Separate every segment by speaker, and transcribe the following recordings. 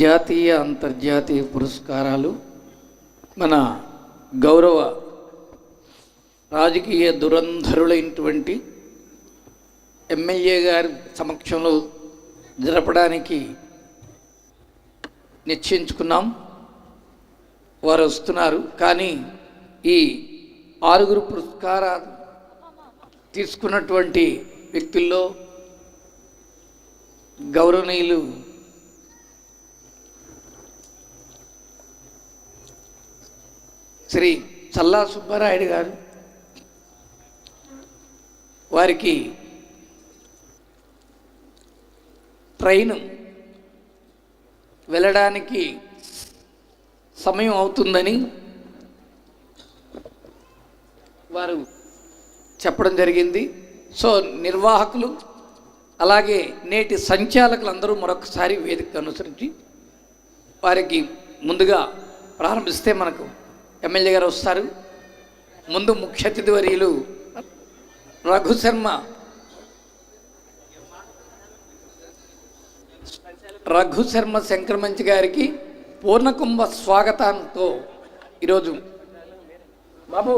Speaker 1: జాతీయ అంతర్జాతీయ పురస్కారాలు మన గౌరవ రాజకీయ దురంధరులైనటువంటి ఎమ్మెల్యే గారి సమక్షంలో జరపడానికి నిశ్చయించుకున్నాం వారు వస్తున్నారు కానీ ఈ ఆరుగురు పురస్కార తీసుకున్నటువంటి వ్యక్తుల్లో గౌరవనీయులు శ్రీ చల్లా సుబ్బారాయుడు గారు వారికి ట్రైన్ వెళ్ళడానికి సమయం అవుతుందని వారు చెప్పడం జరిగింది సో నిర్వాహకులు అలాగే నేటి సంచాలకులు అందరూ మరొకసారి వేదిక అనుసరించి వారికి ముందుగా ప్రారంభిస్తే మనకు ఎమ్మెల్యే గారు వస్తారు ముందు ముఖ్య అతిథి వర్యులు రఘు శర్మ రఘు శర్మ గారికి పూర్ణకుంభ స్వాగతంతో ఈరోజు బాబు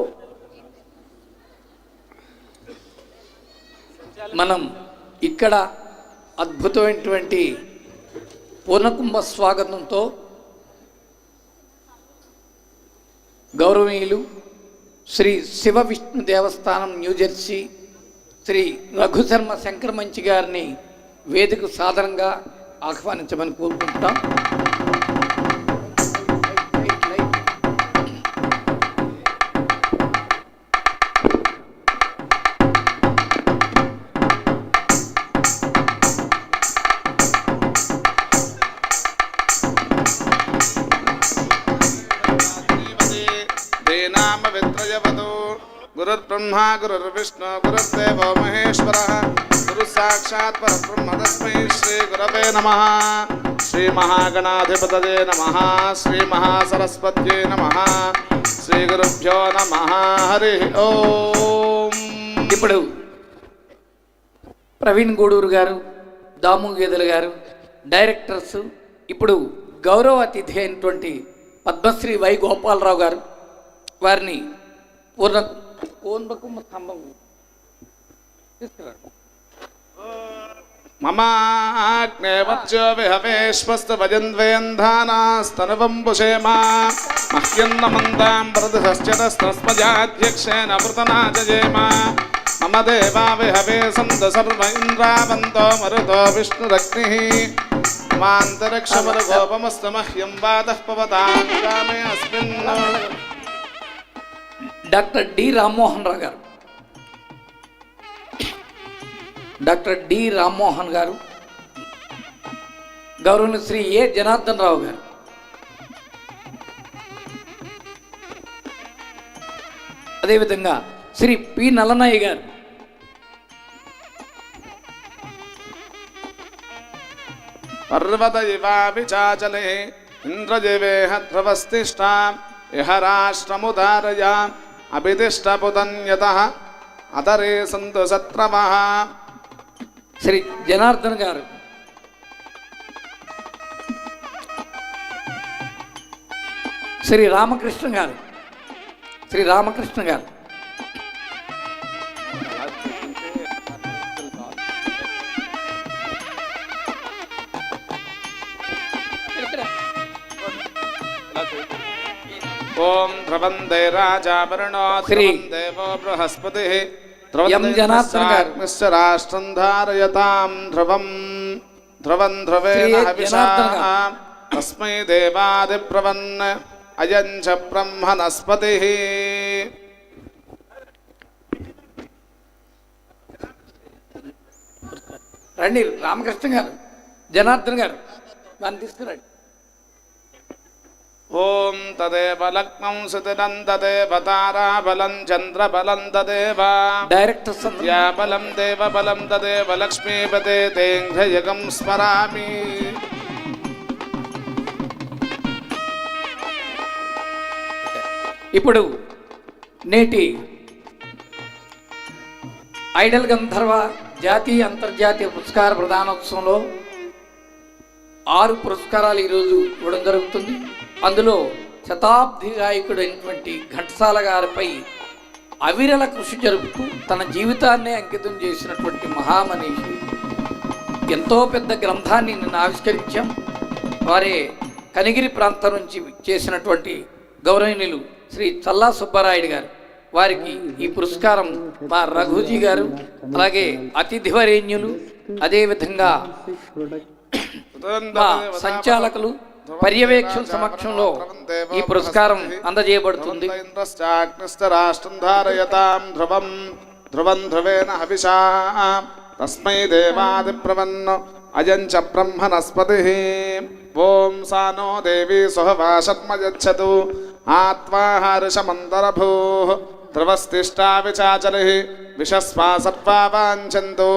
Speaker 1: మనం ఇక్కడ అద్భుతమైనటువంటి పూర్ణకుంభ స్వాగతంతో గౌరవనీయులు శ్రీ శివ విష్ణు దేవస్థానం న్యూజెర్సీ శ్రీ రఘుశర్మ శంకర్ మంచి గారిని వేదిక సాధనంగా ఆహ్వానించమని కోరుకుంటున్నాం గురు బ్రహ్మా గురు విష్ణు గురుర్దేవ మహేశ్వర గురు సాక్షాత్ పరబ్రహ్మ తస్మై శ్రీ గురవే నమ శ్రీ మహాగణాధిపతయే నమ శ్రీ మహా మహాసరస్వత్యే నమ శ్రీ గురుభ్యో నమ హరి ఓ ఇప్పుడు ప్రవీణ్ గూడూరు గారు దాము గేదెల గారు డైరెక్టర్స్ ఇప్పుడు గౌరవ అతిథి అయినటువంటి పద్మశ్రీ వై గోపాలరావు గారు వారిని పూర్ణ ममाग्नेवच्चविहवेश्वस्तवजन्वयन्धानास्तनवम्बुषेमा मह्यन्न मन्दां मम देवा विहवे सन्त सर्व इन्द्रावन्तो मरुतो विष्णुरग्निः वादः पवतां अस्मिन् డాక్టర్ డి రామ్మోహన్ రావు గారు డాక్టర్ డి రామ్మోహన్ గారు గౌరవ శ్రీ ఏ జనార్దన్ రావు గారు అదేవిధంగా శ్రీ పి నలనాయి గారు పర్వత ఇవాపి చాచలే ఇంద్రజవేహ ఇహ రాష్ట్రముదారయా అభితిష్టపుతన్యత అతరే సంతు సత్రమ శ్రీ జనార్దన్ గారు శ్రీ రామకృష్ణ గారు శ్రీ రామకృష్ణ గారు ఓం ద్రవందే రాజా వరుణో శ్రీ దేవో బృహస్పతి రాష్ట్రం ధారయతాం ధ్రువం ధ్రువం ధ్రువేణ తస్మై దేవాదిప్రవన్ అయం చ బ్రహ్మణస్పతి రండి రామకృష్ణ గారు జనార్దన్ గారు దాన్ని తీసుకురండి ఓం తదేవ లగ్నం సుతినందదేవతారాబలం చంద్రబలం దదేవ డైరెక్ట్ దేవ బలం దదేవ లక్ష్మీపతే యగం స్మరామి ఇప్పుడు నేటి ఐడల్ గంధర్వ జాతీయ అంతర్జాతీయ పురస్కార ప్రధానోత్సవంలో ఆరు పురస్కారాలు ఈరోజు ఇవ్వడం జరుగుతుంది అందులో శతాబ్ది గాయకుడైనటువంటి ఘంటసాల గారిపై అవిరల కృషి జరుపుతూ తన జీవితాన్నే అంకితం చేసినటువంటి మహామనీషి ఎంతో పెద్ద గ్రంథాన్ని నిన్న ఆవిష్కరించాం వారే కనిగిరి ప్రాంతం నుంచి చేసినటువంటి గౌరవనీయులు శ్రీ చల్లా సుబ్బారాయుడు గారు వారికి ఈ పురస్కారం మా రఘుజీ గారు అలాగే అతిథివరేణ్యులు అదేవిధంగా సంచాలకులు పర్యవేక్షణ సమక్షంలో ఈ పురస్కారం అందజేయబడుతుంది ధ్రువం ధ్రువం ధ్రువేణ హవిషా తస్మై దేవాదిప్రవన్ను అయంచ బ్రహ్మనస్పతి ఓం సానో దేవి సుహవాషత్మయచ్చదు ఆత్మా ధ్రువస్తిష్టా విచాచలి విషస్వా సత్వా వాంఛంతు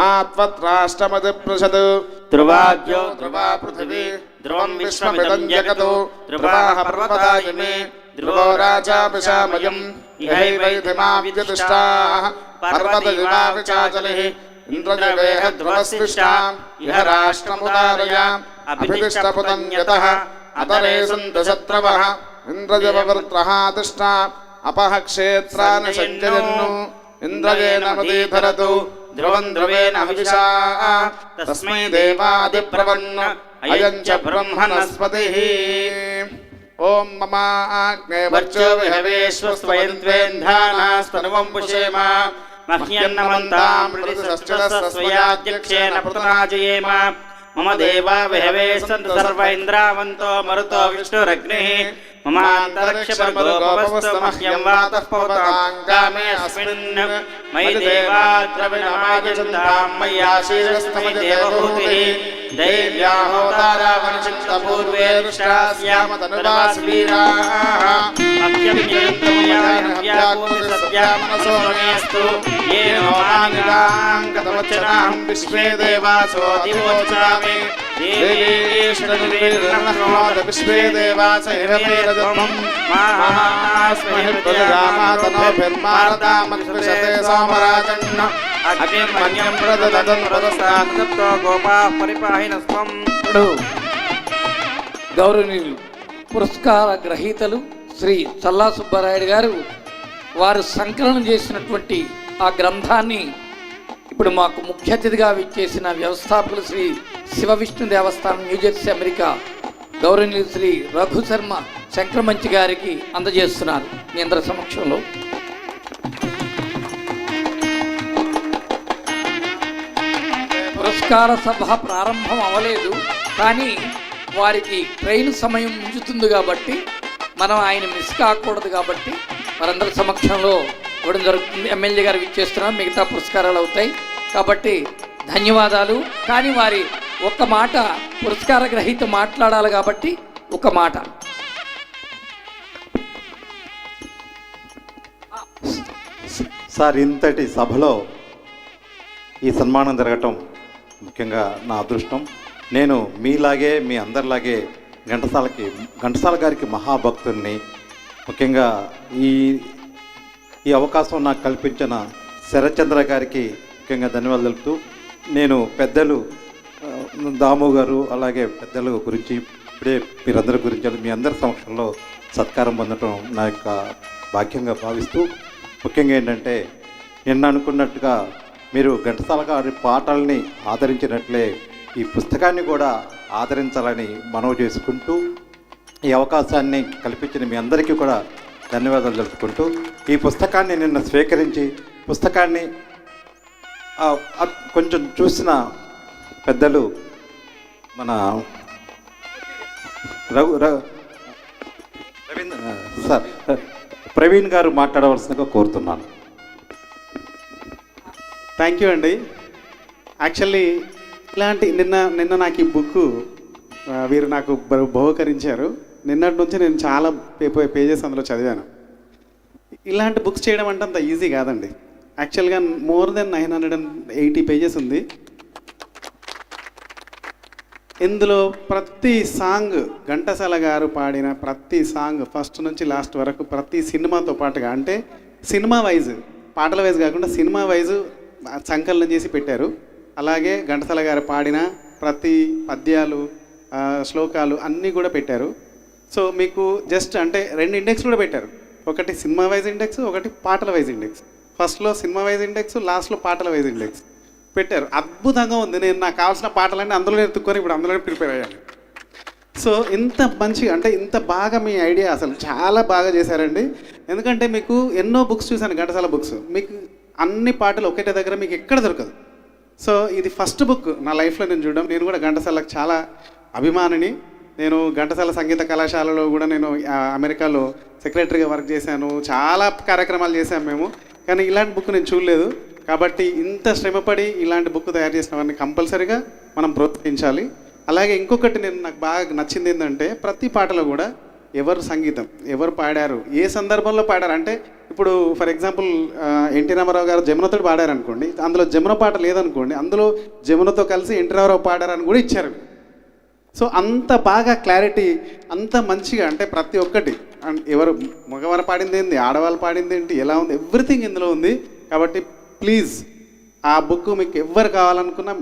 Speaker 1: మా త్వత్రాష్టమది పృషదు ధ్రువాజ్యో ధ్రువా పృథివీ ధ్రువం విశ్వమిదం జగతు ధ్రువాహ పర్వతాయమే ధ్రువో రాజాపిశామయం ఇహైవైధిమా విద్యుతిష్టాః పర్వతయుమా విచాచలిః ఇంద్రదేవేహ ధ్రువస్పృష్టాం ఇహ రాష్ట్రముదారయ అభిదిష్టపుతం యతః అతరే సంత శత్రవః ఇంద్రజవవర్త్రః తిష్ట అపహ క్షేత్రాన్ని సంచరన్ను ఇంద్రయేన మదీధరతు ధ్రువం ధ్రువేణ హవిషా తస్మై దేవాదిప్రవన్న అయం చ బ్రహ్మణస్పతి ఓం మమ ఆగ్నే వర్చో విహవేశ్వస్వయంత్రేంధానాస్తనువం పుషేమ మహ్యన్నమంతామృతిసశ్చదస్వయాధ్యక్షేణ పృతనాజయేమ మమ దేవా విహవే సంతు సర్వ ఇంద్రావంతో మరుతో విష్ణురగ్ని మమాంతరిక్షపరగోపవస్తమహ్యం వాతః పవతాంగామే అస్మిన్ మయి దేవాగ్రవిణమాగజంతాం మయ్యాశీరస్తమై దేవహూతిః दैव्याहोदारावनचित्तपूर्वेष्टास्यामतनुदास्वीरास्तु येन वानिराङ्गतवचनाहं विश्वे देवासो दिवोचरामि विश्वे देवास हिरवेरदमं माहास्महि रामातनो भिर्मारदामक्षते सोमराजन्म అగ్నిం గౌరవనీయులు పురస్కార గ్రహీతలు శ్రీ చల్లా సుబ్బారాయుడు గారు వారు సంకలనం చేసినటువంటి ఆ గ్రంథాన్ని ఇప్పుడు మాకు ముఖ్య అతిథిగా విచ్చేసిన వ్యవస్థాపకులు శ్రీ శివ విష్ణు దేవస్థానం న్యూజెర్సీ అమెరికా గౌరవనీయులు శ్రీ రఘు శర్మ శంకరమంచి గారికి అందజేస్తున్నారు మీ సమక్షంలో పురస్కార సభ ప్రారంభం అవ్వలేదు కానీ వారికి ట్రైన్ సమయం ఉంచుతుంది కాబట్టి మనం ఆయన మిస్ కాకూడదు కాబట్టి వారందరి సమక్షంలో ఇవ్వడం జరుగుతుంది ఎమ్మెల్యే గారు ఇచ్చేస్తున్నాం మిగతా పురస్కారాలు అవుతాయి కాబట్టి ధన్యవాదాలు కానీ వారి ఒక్క మాట పురస్కార గ్రహీత మాట్లాడాలి కాబట్టి ఒక మాట
Speaker 2: సార్ ఇంతటి సభలో ఈ సన్మానం జరగటం ముఖ్యంగా నా అదృష్టం నేను మీలాగే మీ అందరిలాగే ఘంటసాలకి ఘంటసాల గారికి మహాభక్తుడిని ముఖ్యంగా ఈ ఈ అవకాశం నాకు కల్పించిన శరత్చంద్ర గారికి ముఖ్యంగా ధన్యవాదాలు తెలుపుతూ నేను పెద్దలు దాము గారు అలాగే పెద్దల గురించి ఇప్పుడే మీరందరి గురించి మీ అందరి సమక్షంలో సత్కారం పొందడం నా యొక్క భాగ్యంగా భావిస్తూ ముఖ్యంగా ఏంటంటే నిన్న అనుకున్నట్టుగా మీరు ఘంటసాల గారి పాటల్ని ఆదరించినట్లే ఈ పుస్తకాన్ని కూడా ఆదరించాలని మనవి చేసుకుంటూ ఈ అవకాశాన్ని కల్పించిన మీ అందరికీ కూడా ధన్యవాదాలు జరుపుకుంటూ ఈ పుస్తకాన్ని నిన్న స్వీకరించి పుస్తకాన్ని కొంచెం చూసిన పెద్దలు మన రఘు రవీంద్ర సార్ ప్రవీణ్ గారు మాట్లాడవలసిందిగా కోరుతున్నాను థ్యాంక్ యూ అండి యాక్చువల్లీ ఇలాంటి నిన్న నిన్న నాకు ఈ బుక్ వీరు నాకు బహుకరించారు నిన్నటి నుంచి నేను చాలా పేజెస్ అందులో చదివాను ఇలాంటి బుక్స్ చేయడం అంటే అంత ఈజీ కాదండి యాక్చువల్గా more than nine hundred and eighty pages ఉంది ఇందులో ప్రతి సాంగ్ ఘంటసాల గారు పాడిన ప్రతి సాంగ్ ఫస్ట్ నుంచి లాస్ట్ వరకు ప్రతి సినిమాతో పాటుగా అంటే సినిమా వైజ్ పాటల వైజ్ కాకుండా సినిమా వైజ్ సంకలనం చేసి పెట్టారు అలాగే ఘంటసాల గారు పాడిన ప్రతి పద్యాలు శ్లోకాలు అన్నీ కూడా పెట్టారు సో మీకు జస్ట్ అంటే రెండు ఇండెక్స్ కూడా పెట్టారు ఒకటి సినిమా వైజ్ ఇండెక్స్ ఒకటి పాటల వైజ్ ఇండెక్స్ ఫస్ట్లో సినిమా వైజ్ ఇండెక్స్ లాస్ట్లో పాటల వైజ్ ఇండెక్స్ పెట్టారు అద్భుతంగా ఉంది నేను నాకు కావాల్సిన పాటలన్నీ అందులో ఎత్తుక్కొని ఇప్పుడు అందులోనే ప్రిపేర్ అయ్యాను సో ఇంత మంచి అంటే ఇంత బాగా మీ ఐడియా అసలు చాలా బాగా చేశారండి ఎందుకంటే మీకు ఎన్నో బుక్స్ చూశాను ఘంటసాల బుక్స్ మీకు అన్ని పాటలు ఒకటే దగ్గర మీకు ఎక్కడ దొరకదు సో ఇది ఫస్ట్ బుక్ నా లైఫ్లో నేను చూడడం నేను కూడా ఘంటసాలకు చాలా అభిమానిని నేను ఘంటసాల సంగీత కళాశాలలో కూడా నేను అమెరికాలో సెక్రటరీగా వర్క్ చేశాను చాలా కార్యక్రమాలు చేశాము మేము కానీ ఇలాంటి బుక్ నేను చూడలేదు కాబట్టి ఇంత శ్రమపడి ఇలాంటి బుక్ తయారు చేసిన వారిని కంపల్సరీగా మనం ప్రోత్సహించాలి అలాగే ఇంకొకటి నేను నాకు బాగా నచ్చింది ఏంటంటే ప్రతి పాటలో కూడా ఎవరు సంగీతం ఎవరు పాడారు ఏ సందర్భంలో పాడారు అంటే ఇప్పుడు ఫర్ ఎగ్జాంపుల్ ఎన్టీ రామారావు గారు జమునతో పాడారనుకోండి అందులో జమున పాట లేదనుకోండి అందులో జమునతో కలిసి ఎన్టీ రామారావు పాడారని కూడా ఇచ్చారు సో అంత బాగా క్లారిటీ అంత మంచిగా అంటే ప్రతి ఒక్కటి ఎవరు మగవారు పాడింది ఏంటి ఆడవాళ్ళు పాడింది ఏంటి ఎలా ఉంది ఎవ్రీథింగ్ ఇందులో ఉంది కాబట్టి ప్లీజ్ ఆ బుక్ మీకు ఎవ్వరు కావాలనుకున్నా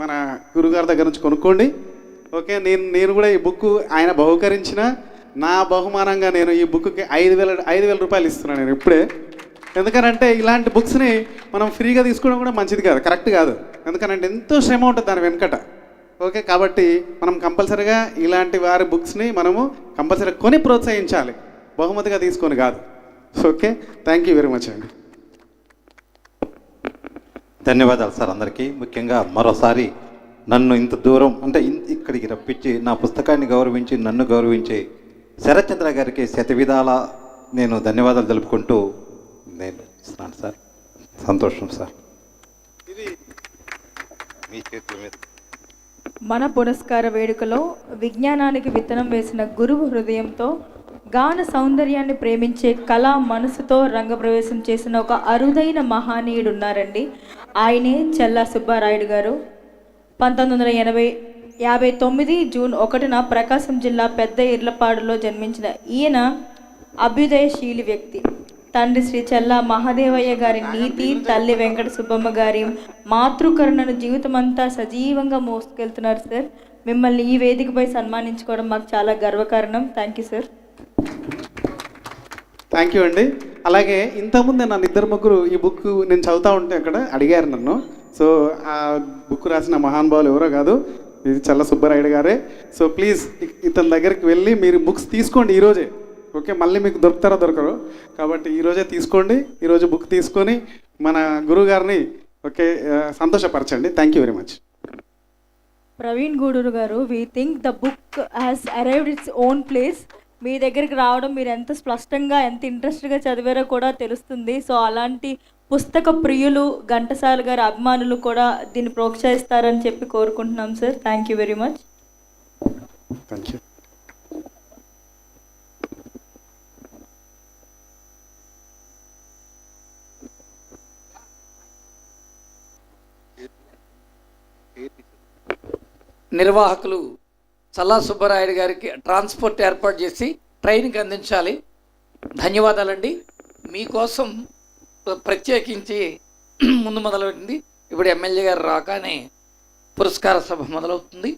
Speaker 2: మన గురుగారి దగ్గర నుంచి కొనుక్కోండి ఓకే నేను నేను కూడా ఈ బుక్ ఆయన బహుకరించిన నా బహుమానంగా నేను ఈ బుక్కి ఐదు వేల ఐదు వేల రూపాయలు ఇస్తున్నాను నేను ఇప్పుడే ఎందుకనంటే ఇలాంటి బుక్స్ని మనం ఫ్రీగా తీసుకోవడం కూడా మంచిది కాదు కరెక్ట్ కాదు ఎందుకనంటే ఎంతో శ్రమ ఉంటుంది దాని వెనుకట ఓకే కాబట్టి మనం కంపల్సరీగా ఇలాంటి వారి బుక్స్ని మనము కంపల్సరీగా కొని ప్రోత్సహించాలి బహుమతిగా తీసుకొని కాదు okay thank you very much అండి ధన్యవాదాలు సార్ అందరికీ ముఖ్యంగా మరోసారి నన్ను ఇంత దూరం అంటే ఇక్కడికి రప్పించి నా పుస్తకాన్ని గౌరవించి నన్ను గౌరవించి శరత్చంద్ర గారికి శతవిధాల నేను ధన్యవాదాలు తెలుపుకుంటూ నేను ఇస్తున్నాను సార్ సంతోషం సార్ ఇది
Speaker 3: మన పురస్కార వేడుకలో విజ్ఞానానికి విత్తనం వేసిన గురువు హృదయంతో గాన సౌందర్యాన్ని ప్రేమించే కళా మనసుతో రంగప్రవేశం చేసిన ఒక అరుదైన మహానీయుడు ఉన్నారండి ఆయనే చల్లా సుబ్బారాయుడు గారు పంతొమ్మిది వందల ఎనభై యాభై తొమ్మిది జూన్ ఒకటిన ప్రకాశం జిల్లా పెద్ద ఇర్లపాడులో జన్మించిన ఈయన అభ్యుదయశీలి వ్యక్తి తండ్రి శ్రీ చెల్ల మహాదేవయ్య గారి నీతి తల్లి వెంకట సుబ్బమ్మ గారి మాతృకరుణను జీవితమంతా సజీవంగా మోసుకెళ్తున్నారు సార్ మిమ్మల్ని ఈ వేదికపై సన్మానించుకోవడం మాకు చాలా గర్వకారణం thank you sir
Speaker 2: thank you అండి అలాగే ఇంతకుముందు నన్ను ఇద్దరు ముగ్గురు ఈ బుక్ నేను చదువుతా ఉంటే అక్కడ అడిగారు నన్ను సో ఆ బుక్ రాసిన మహానుభావులు ఎవరో కాదు ఇది చల్ల సుబ్బరాయుడు గారే సో ప్లీజ్ ఇతని దగ్గరికి వెళ్ళి మీరు బుక్స్ తీసుకోండి ఈరోజే ఓకే మళ్ళీ మీకు దొరుకుతారో దొరకరు కాబట్టి ఈరోజే తీసుకోండి ఈరోజు బుక్ తీసుకొని మన గురువు గారిని ఓకే సంతోషపరచండి thank you very much
Speaker 3: Praveen Guduru గారు we think the book has arrived its own place మీ దగ్గరికి రావడం మీరు ఎంత స్పష్టంగా ఎంత ఇంట్రెస్ట్గా చదివారో కూడా తెలుస్తుంది సో అలాంటి పుస్తక ప్రియులు ఘంటసాల గారి అభిమానులు కూడా దీన్ని ప్రోత్సహిస్తారని చెప్పి కోరుకుంటున్నాం sir thank you very much thank you
Speaker 1: నిర్వాహకులు చల్లా సుబ్బరాయుడు గారికి ట్రాన్స్పోర్ట్ ఏర్పాటు చేసి ట్రైన్కి అందించాలి ధన్యవాదాలండి మీకోసం ప్రత్యేకించి ముందు మొదలుపెట్టింది ఇప్పుడు ఎమ్మెల్యే గారు రాగానే పురస్కార సభ మొదలవుతుంది